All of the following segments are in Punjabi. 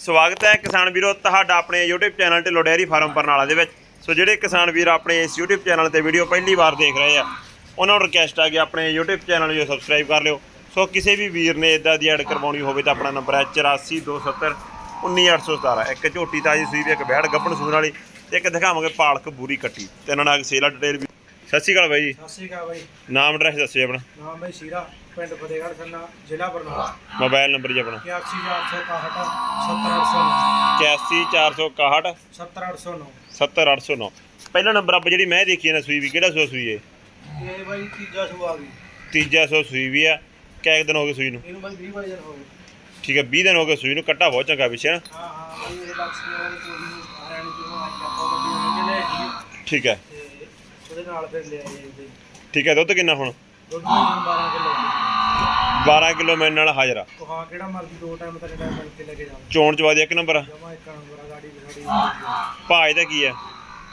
ਸਵਾਗਤ ਹੈ ਕਿਸਾਨ ਵੀਰੋ, ਤੁਹਾਡਾ ਆਪਣੇ YouTube channel Dhillon dairy farm Barnala ਦੇ ਵਿੱਚ। ਸੋ ਜਿਹੜੇ ਕਿਸਾਨ ਵੀਰ ਆਪਣੇ ਇਸ YouTube ਚੈਨਲ ਤੇ ਵੀਡੀਓ ਪਹਿਲੀ ਵਾਰ ਦੇਖ ਰਹੇ ਆ, ਉਹਨਾਂ ਨੂੰ ਰਿਕਵੈਸਟ ਆ ਕਿ ਆਪਣੇ YouTube ਚੈਨਲ ਨੂੰ ਸਬਸਕ੍ਰਾਈਬ ਕਰ ਲਿਓ। ਸੋ ਕਿਸੇ ਵੀ ਵੀਰ ਨੇ ਇਦਾਂ ਦੀ ਐਡ ਕਰਵਾਉਣੀ ਹੋਵੇ ਤਾਂ ਆਪਣਾ ਨੰਬਰ ਹੈ 8427 19817 ਇੱਕ ਝੋਟੀ ਤਾਜੀ ਸੂਈ ਇੱਕ ਬੈੜ ਗੱਪਣ ਸੂਣ ਵਾਲੀ ਤੇ ਇੱਕ ਦਿਖਾਵਾਂਗੇ ਪਾਲਕ ਬੂਰੀ ਕੱਟੀ। ਤੇ ਇਹਨਾਂ ਨਾਲ ਸੇਲਾ ਡਿਟੇਲ ਵੀ ਸਤਿ ਸ਼੍ਰੀ ਅਕਾਲ ਬਾਈ ਜੀ। ਸਤਿ ਸ਼੍ਰੀ ਅਕਾਲ ਬਾਈ। ਨਾਮ ਐਡਰੈਸ ਦੱਸਿਓ ਆਪਣਾ। ਨਾਮ ਬਾਈ ਸ਼ੀਰਾ ਪਿੰਡ ਫਤਿਹਗੜ੍ਹ ਖੰਨਾ ਜ਼ਿਲ੍ਹਾ ਬਰਨਾਲਾ। ਮੋਬਾਈਲ ਨੰਬਰ ਜੀ ਆਪਣਾ। 81461 70809 81461 70809 70809 ਪਹਿਲਾ ਨੰਬਰ ਆਪਾਂ ਜਿਹੜੀ ਮੈਂ ਦੇਖੀ ਨਾ ਸੂਈ ਵੀ ਕਿਹੜਾ ਸੂਆ ਸੂਈ ਹੈ ਇਹ ਬਾਈ ਤੀਜਾ ਸੂ ਆ ਗਈ ਤੀਜਾ ਸੌ ਸੂਈ ਵੀ ਆ। ਕਿੰਨੇ ਦਿਨ ਹੋ ਗਏ ਸੂਈ ਨੂੰ? ਇਹਨੂੰ ਬਾਈ 20 ਵਜੇ ਹੋ ਗਏ। ਠੀਕ ਹੈ 20 ਦਿਨ ਹੋ ਗਏ ਸੂਈ ਨੂੰ ਕੱਟਾ ਬਹੁਤ ਚੰਗਾ ਪਿੱਛੇ ਨਾ। ਹਾਂ ਹਾਂ ਇਹ ਚੋਰੀ ਨੂੰ ਹਰਿਆਣੇ ਤੋਂ ਆਈ ਆਪਾਂ ਵੱਡੀ ਹੋਣੀ ਲੈ ਜੀ ਠੀਕ ਹੈ ਉਹਦੇ ਨਾਲ ਫਿਰ ਲਿਆ ਜੀ ਇਹਦੇ ਠੀਕ ਹੈ ਦੁੱਧ ਕਿੰਨਾ ਹੁਣ? ਦੁੱਧ ਨੂੰ 12 ਕਿਲੋ। 12 ਕਿਲੋ ਮੈਨ ਨਾਲ ਹਾਜ਼ਰਾ। ਉਹ ਹਾਂ ਕਿਹੜਾ ਮਰਜ਼ੀ ਦੋ ਟਾਈਮ ਤੱਕ ਟਾਈਮ ਮਿਲ ਕੇ ਲੈ ਕੇ ਜਾਵਾਂ ਚੋਣ ਚਵਾ ਦੀ ਇੱਕ ਨੰਬਰ ਜਮਾ ਇੱਕ ਨੰਬਰ ਆ ਗਾੜੀ ਵੀ ਸਾਡੀ। ਭਾਅ ਇਹਦਾ ਕੀ ਹੈ?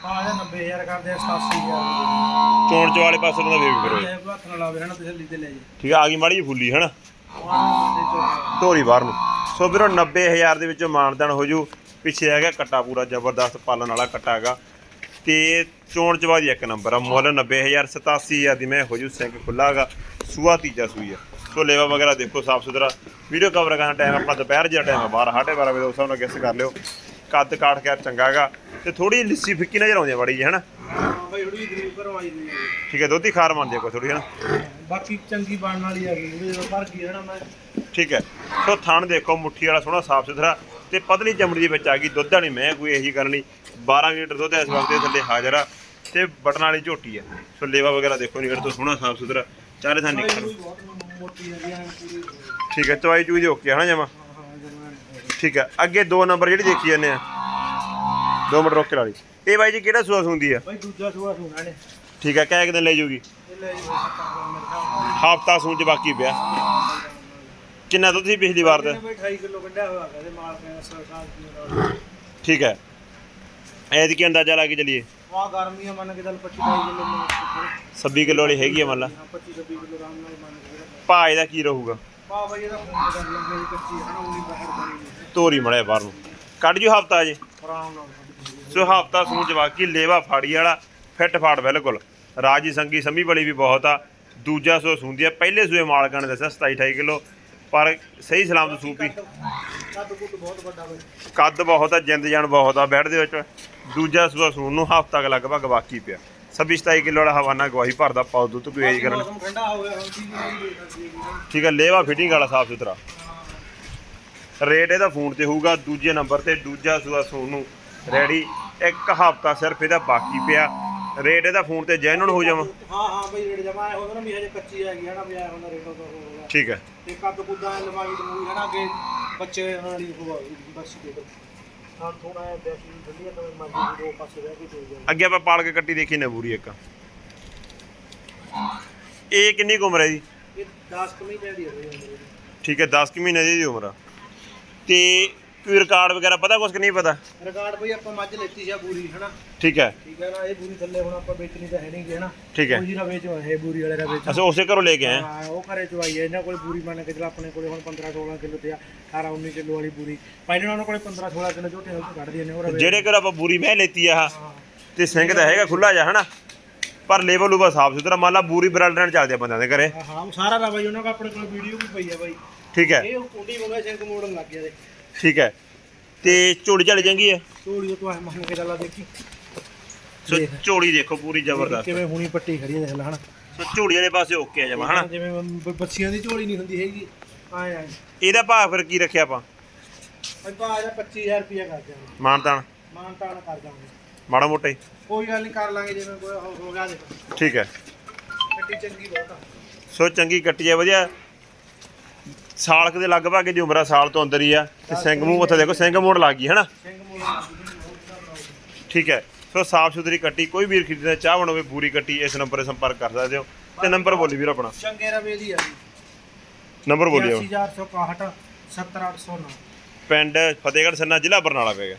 ਪਾ ਜਾ 90000 ਕਰਦੇ ਆ 87000 ਚੋਣ ਚਵਾ ਵਾਲੇ ਪਾਸੇ ਦਾ ਵੇਖ ਕਰੋ ਇਹ ਹੱਥ ਨਾਲ ਆਵੇ ਹਨਾ ਤਸੱਲੀ ਤੇ ਲੈ ਜੀ ਠੀਕ ਆ ਗਈ ਮਾੜੀ ਜਿਹੀ ਫੁੱਲੀ ਹਨਾ? ਚੋਂ। ਧੋਰੀ ਬਾਹਰ ਨੂੰ। ਸੋ ਵੀਰੋ 90000 ਦੇ ਵਿੱਚੋਂ ਮਾਨਦਾਨ ਹੋ ਜੂ। ਪਿੱਛੇ ਹੈਗਾ ਕੱਟਾ ਪੂਰਾ ਜ਼ਬਰਦਸਤ ਪਾਲਣ ਵਾਲਾ ਕੱਟਾ ਹੈਗਾ। ਤੇ ਚੋਣ ਚਵਾ ਦੀ ਇੱਕ ਨੰਬਰ ਆ। ਮੁੱਲ 90000 87000 ਦੀ ਮੈਂ ਹੋ ਜੂ ਸਿੰਘ ਖੁੱਲਾ ਹੈਗਾ ਸੂਆ ਤੀਜਾ ਸੂਈ ਆ। ਸੋ ਲੇਵਾ ਵਗੈਰਾ ਦੇਖੋ ਸਾਫ਼ ਸੁਥਰਾ। ਵੀਡੀਓ ਕਵਰ ਕਰਨ ਟਾਈਮ ਆਪਣਾ ਦੁਪਹਿਰ ਜਿਹਾ ਟਾਈਮ ਆ ਬਾਹਰ 12:30 ਵਜੇ ਉਸ ਹਿਸਾਬ ਨਾਲ ਗੈਸ ਕਰ ਲਿਓ। ਕੱਦ ਕਾਠ ਖੈਰ ਚੰਗਾ ਹੈਗਾ। ਤੇ ਥੋੜੀ ਲਿੱਸੀ ਫਿੱਕੀ ਨਜ਼ਰ ਆਉਂਦੀ ਆ ਬੜੀ ਹਨਾ? ਹਾਂ ਬਾਈ ਥੋੜੀ ਗਰੀਬ ਕਰਵਾਈ ਦੀ ਹੈ ਠੀਕ ਹੈ ਦੋਧੀ ਖਾਰ ਮੰਨਦੀ ਆ ਕੋਈ ਥੋੜੀ ਹਨਾ? ਬਾਕੀ ਚੰਗੀ ਬਣਨ ਵਾਲੀ ਆ ਗਈ ਉਹਦੇ ਭਰ ਗਈ ਹੈ ਨਾ ਮੈਂ? ਠੀਕ ਹੈ। ਸੋ ਥਣ ਦੇਖੋ ਮੁੱਠੀ ਵਾਲਾ ਸੋਹਣਾ ਸਾਫ਼ ਸੁਥਰਾ। ਤੇ ਪਤਲੀ ਚਮੜੀ ਦੇ ਵਿੱਚ ਆ ਗਈ ਦੁੱਧ ਵਾਲੀ ਮੈਂ ਕੋਈ ਇਹੀ ਗੱਲ ਨਹੀਂ 12 ਲੀਟਰ ਦੁੱਧ ਇਸ ਵਕਤ ਦੇ ਥੱਲੇ ਹਾਜ਼ਰ ਆ ਤੇ ਬਟਨ ਵਾਲੀ ਝੋਟੀ ਆ। ਸੋ ਲੇਵਾ ਵਗੈਰਾ ਦੇਖੋ ਨਿਕਲ ਤੋਂ ਸੋਹਣਾ ਸਾਫ਼ ਸੁਥਰਾ ਚਾਰੇ ਥਾਂ ਨਿਕਲ ਠੀਕ ਹੈ ਚਵਾਈ ਚੂਈ ਦੇ ਓਕੇ ਹਨਾ ਜਮਾ? ਹਾਂ ਹਾਂ ਜਮਾਂ ਠੀਕ ਹੈ ਅੱਗੇ ਦੋ ਨੰਬਰ ਜਿਹੜੀ ਦੇਖੀ ਜਾਂਦੇ ਆ। ਦੋ ਮਿੰਟ ਰੋਕ ਕੇ ਇਹ ਬਾਈ ਜੀ ਕਿਹੜਾ ਸੂਆ ਹੁੰਦੀ ਆ? ਬਾਈ ਦੂਜਾ ਸੂਆ ਸੁਣਾ ਨੇ। ਠੀਕ ਹੈ ਕਿਹ ਦਿਨ ਲੈ ਜੂਗੀ। ਹਫਤਾ ਸੂਣ ਚ ਬਾਕੀ ਪਿਆ। ਕਿੰਨਾ ਦੁੱਧ ਸੀ ਪਿਛਲੀ ਵਾਰ ਦਾ ਇਹਨੇ ਬਾਈ 28 ਕਿਲੋ ਕੱਢਿਆ ਹੋਇਆ ਤੇ ਮਾਲ 100 ਸਾਲ ਦੀ ਠੀਕ ਹੈ। ਐਦ ਕੀ ਅੰਦਾਜ਼ਾ ਲਾ ਕੇ ਚਲੀਏ। ਆ ਗਰਮੀ ਆ ਮੰਨ ਕੇ ਚੱਲ 25 22 ਕਿਲੋ ਮੰਨ 26 ਕਿਲੋ ਵਾਲੀ ਹੈਗੀ ਆ ਮੰਨ ਲਾ। 25 26 ਕਿਲੋ ਆਰਾਮ ਨਾਲ ਮੰਨ ਕੇ ਭਾਅ ਇਹਦਾ ਕੀ ਰਹੂਗਾ? ਪਾ ਬਾਈ ਇਹਦਾ ਫੋਨ ਕਰ ਲੰਗੇ ਕੱਚੀ ਹੈ ਨਾ ਉਹਨੀ ਬਾਹਰ ਬਣੀ ਧੋਰੀ ਮੜਿਆ ਬਾਹਰ ਨੂੰ। ਕੱਢ ਜੂ ਹਫਤਾ ਜੇ ਆਰਾਮ ਨਾਲ ਸੋ ਹਫਤਾ ਸੂਚ ਬਾਕੀ ਲੇਵਾ ਫਾੜੀ ਵਾਲਾ ਫਿੱਟ ਫਾੜ ਬਿਲਕੁਲ। ਰਾਜੀ ਸੰਗੀ ਸੰਮੀ ਬਲੀ ਵੀ ਬਹੁਤ ਆ। ਦੂਜਾ ਸੋ ਸੁੰਦੀ ਆ। ਪਹਿਲੇ ਸੂਏ ਮਾਲਕਾਂ ਨੇ ਦੱਸਿਆ 27 28 ਕਿਲੋ। ਪਰ ਸਹੀ ਸਲਾਮਤ ਸੂਪੀ ਕੱਦ ਬਹੁਤ ਕੱਦ ਬਹੁਤ ਆ, ਜਿੰਦ ਜਾਨ ਬਹੁਤ ਆ, ਬੈਠ ਦੇ ਵਿੱਚ। ਦੂਜਾ ਸੂਆ ਸੂਣ ਨੂੰ ਹਫਤਾ ਕੁ ਲਗਭਗ ਬਾਕੀ ਪਿਆ। 26 27 ਕਿਲੋ ਵਾਲਾ ਹਵਾਨਾ ਗਵਾਹੀ ਭਰਦਾ ਪਾਉ ਦੁੱਧ ਕੋਈ ਏਜ ਕਰਨ। ਠੀਕ ਹੈ ਲੇਵਾ ਫਿਟਿੰਗ ਵਾਲਾ ਸਾਫ਼ ਸੁਥਰਾ। ਰੇਟ ਇਹਦਾ ਫੋਨ ਤੇ ਹੋਊਗਾ, ਦੂਜੇ ਨੰਬਰ ਤੇ ਦੂਜਾ ਸੂਆ ਸੂਣ ਨੂੰ ਰੈਡੀ ਇੱਕ ਹਫਤਾ ਸਿਰਫ ਇਹਦਾ ਬਾਕੀ ਪਿਆ। ਰੇਟ ਇਹਦਾ ਫੋਨ ਤੇ ਜੈਨੂਨ ਹੋ ਜਾਵਾਂ? ਹਾਂ ਹਾਂ ਬਈ ਰੇਟ ਜਮਾ ਹੋ ਨਾ ਵੀ ਹਜੇ ਕੱਚੀ ਹੈਗੀ ਹੈ ਨਾ ਵੀ ਆਇਆ ਹੁੰਦਾ ਰੇਟ ਉਹਦਾ ਹੋ ਠੀਕ ਹੈ। ਤੇ ਕੱਦ ਕੁੱਦਾਂ ਲਵਾਈ ਦਮੂਈ ਹੈ ਨਾ ਅੱਗੇ ਬੱਚੇ ਵਾਲੀ ਹੋਵਾ ਬਸ ਦੇ ਦੋ। ਹਾਂ ਥੋੜਾ ਜਿਹਾ ਬੈਸੀ ਠੰਡੀ ਤਾਂ ਮਰਜ਼ੀ ਦੋ ਪਾਸੇ ਰਹਿ ਕੇ ਜਾਵੇ ਅੱਗੇ ਆਪਾਂ ਪਾਲ ਕੇ ਕੱਟੀ ਦੇਖੀ ਨਬੂਰੀ ਇੱਕ। ਇਹ ਕਿੰਨੀ ਕੁ ਉਮਰ ਹੈ ਜੀ? ਇਹ 10 ਕਮੀ ਜਿਹੜੀ ਹੈ ਬਈ ਅੰਦਰ ਇਹਦੀ। ਠੀਕ ਹੈ 10 ਕੁ ਮਹੀਨੇ ਦੀ ਉਮਰ ਆ। ਤੇ ਕੋਈ ਰਿਕਾਰਡ ਵਗੈਰਾ ਪਤਾ ਕੁਛ ਕਿ ਨਹੀਂ ਪਤਾ? ਰਿਕਾਰਡ ਬਈ ਆਪਾਂ ਮੱਝ ਲੈਤੀ ਸੀ ਆ ਪੂਰੀ ਹੈ ਨਾ ਠੀਕ ਹੈ। ਠੀਕ ਹੈ ਨਾ ਇਹ ਪੂਰੀ ਥੱਲੇ ਹੁਣ ਆਪਾਂ ਵੇਚਣੀ ਤਾਂ ਹੈ ਨਹੀਂ ਗੀ ਹੈ ਨਾ ਠੀਕ ਹੈ। ਕੋਈ ਰਵੇ ਚ ਹੈ ਪੂਰੀ ਵਾਲੇ ਰਵੇ ਚ ਅਸੀਂ ਉਸੇ ਘਰੋਂ ਲੈ ਕੇ ਆਏ। ਹਾਂ। ਹਾਂ ਉਹ ਘਰੇ ਚਵਾਈ ਹੈ ਇਹਨਾਂ ਕੋਲ ਪੂਰੀ ਮੰਨ ਕੇ ਚੱਲ ਆਪਣੇ ਕੋਲੇ ਹੁਣ 15 16 ਕਿਲੋ ਤੇ ਆ 18 19 ਕਿਲੋ ਵਾਲੀ ਪੂਰੀ ਪਹਿਲਾਂ ਉਹਨਾਂ ਕੋਲੇ 15 16 ਕਿਲੋ ਝੋਟੇ ਉਹ ਕੱਢ ਨੇ ਉਹ ਰਵੇ ਜਿਹੜੇ ਘਰ ਆਪਾਂ ਬੂਰੀ ਮੈਂ ਲੈਤੀ ਆ ਆਹ, ਹਾਂ। ਤੇ ਸਿੰਘ ਤਾਂ ਹੈਗਾ ਖੁੱਲਾ ਜਾ ਹਨਾ? ਪਰ ਲੇਵਲ ਉਬਾ ਸਾਫ਼ ਸੁਥਰਾ ਮੰਨ ਲਾ ਬੂਰੀ ਬਰਾਲਡਰ ਚੱਲਦੇ ਆ ਬੰਦਿਆਂ ਦੇ ਘਰੇ। ਹਾਂ, ਹਾਂ ਉਹ ਸਾਰਾ ਰਵਾ ਜੀ ਉਹਨਾਂ ਕੋਲ ਆਪਣੇ ਕੋਲ ਵੀਡੀਓ ਵੀ ਪਈ ਆ ਬਾਈ। ਠੀਕ ਹੈ। ਇਹ ਕੁੰਡੀ ਮੰਗਾ ਸ਼ੰਕ ਮੋੜਨ ਲੱਗ ਗਿਆ ਦੇ ਠੀਕ ਹੈ। ਤੇ ਝੋਲੀ ਝਾਲੀ ਚੰਗੀ ਹੈ? ਝੋਲੀ ਤੋਂ ਐ ਮੰਨ ਕੇ ਚੱਲਾ ਦੇਖੀ। ਸੋ ਦੇਖ। ਦੇਖੋ ਪੂਰੀ ਜ਼ਬਰਦਸਤ। ਕਿਵੇਂ ਹੁਣੀ ਪੱਟੀ ਖੜੀ ਹੈ ਦੇਖ ਲੈ ਹਨਾ। ਸੋ ਝੋਲੀ ਵਾਲੇ ਪਾਸੇ ਓਕੇ ਆ ਜਮਾ ਹਨਾ? ਜਿਵੇਂ ਬ- ਬੱਚੀਆਂ ਦੀ ਝੋਲੀ ਨਹੀਂ ਹੁੰਦੀ ਹੈਗੀ। ਆਏ ਆਏ। ਇਹਦਾ ਭਾਅ ਫਿਰ ਕੀ ਰੱਖਿਆ ਆਪਾਂ? ਅੱਜ ਪਾ ਆ ਜਾ 25000 ਰੁਪਇਆ ਕਰ ਦਿਆਂਗੇ। ਮਾਨਤਾਨ। ਮਾਨ ਤਾਨ ਕਰ ਦਾਂਗੇ ਮਾੜਾ ਮੋਟਾ ਹੀ। ਕੋਈ ਗੱਲ ਨਹੀਂ ਕਰ ਲਾਂਗੇ ਜਿਵੇਂ ਕੋਈ ਹੋ ਹੋ ਗਿਆ ਦੇਖ। ਠੀਕ ਹੈ। ਕੱਟੀ ਚੰਗੀ ਬਹੁਤ ਆ। ਸੋ ਚੰਗੀ ਕੱਟੀ ਹੈ ਵਧੀਆ। ਸਾਲ ਕੁ ਦੇ ਲਗਭਗ ਦੀ ਉਮਰ ਆ ਸਾਲ ਤੋਂ ਅੰਦਰ ਹੀ ਆ ਤੇ ਸਿੰਘ ਮੂੰਹ ਉੱਥੇ ਦੇਖੋ ਸਿੰਘ ਮੋੜ ਲੱਗ ਗਈ ਹਨਾ? ਠੀਕ ਹੈ ਸੋ ਸਾਫ਼ ਸੁਥਰੀ ਕੱਟੀ ਕੋਈ ਵੀਰ ਖਰੀਦਣਾ ਚਾਹ ਬਣਾਵੇ ਪੂਰੀ ਕੱਟੀ ਇਸ ਨੰਬਰ 'ਤੇ ਸੰਪਰਕ ਕਰ ਸਕਦੇ ਹੋ। ਤੇ ਨੰਬਰ ਬੋਲੀ ਵੀਰ ਆਪਣਾ। ਚੰਗੇ ਰਵੇ ਦੀ ਆ ਨੰਬਰ ਬੋਲਿਓ। 80461 70809 ਪਿੰਡ ਫਤਿਹਗੜ੍ਹ ਸੰਨਾ ਜ਼ਿਲ੍ਹਾ ਬਰਨਾਲਾ ਪਏਗਾ